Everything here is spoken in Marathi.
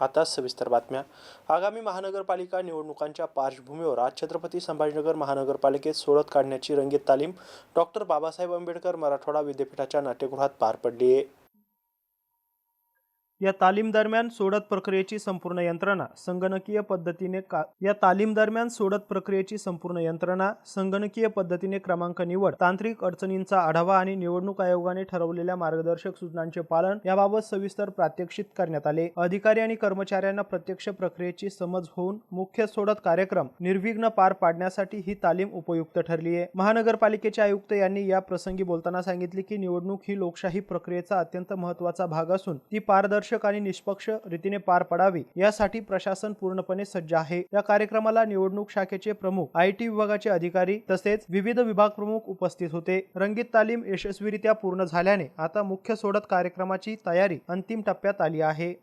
आता सविस्तर बातम्या. आगामी महानगरपालिका निवडणुकांच्या पार्श्वभूमीवर आज छत्रपती संभाजीनगर महानगरपालिकेत सोडत काढण्याची रंगीत तालीम डॉक्टर बाबासाहेब आंबेडकर मराठवाडा विद्यापीठाच्या नाट्यगृहात पार पडली आहे या तालीम दरम्यान सोडत प्रक्रियेची संपूर्ण यंत्रणा संगणकीय पद्धतीने का या तालीम दरम्यान सोडत प्रक्रियेची संपूर्ण यंत्रणा संगणकीय पद्धतीने क्रमांक निवड तांत्रिक अडचणींचा आढावा आणि निवडणूक आयोगाने ठरवलेल्या मार्गदर्शक सूचनांचे पालन याबाबत सविस्तर प्रात्यक्षित करण्यात आले. अधिकारी आणि कर्मचाऱ्यांना प्रत्यक्ष प्रक्रियेची समज होऊन मुख्य सोडत कार्यक्रम निर्विघ्न पार पाडण्यासाठी ही तालीम उपयुक्त ठरली आहे. महानगरपालिकेचे आयुक्त यांनी या प्रसंगी बोलताना सांगितले की निवडणूक ही लोकशाही प्रक्रियेचा अत्यंत महत्त्वाचा भाग असून ती पारदर्शक आणि निष्पक्ष रीतीने पार पडावी यासाठी प्रशासन पूर्णपणे सज्ज आहे. या कार्यक्रमाला निवडणूक शाखेचे प्रमुख आय टी विभागाचे अधिकारी तसेच विविध विभाग प्रमुख उपस्थित होते. रंगीत तालीम यशस्वीरित्या पूर्ण झाल्याने आता मुख्य सोडत कार्यक्रमाची तयारी अंतिम टप्प्यात आली आहे.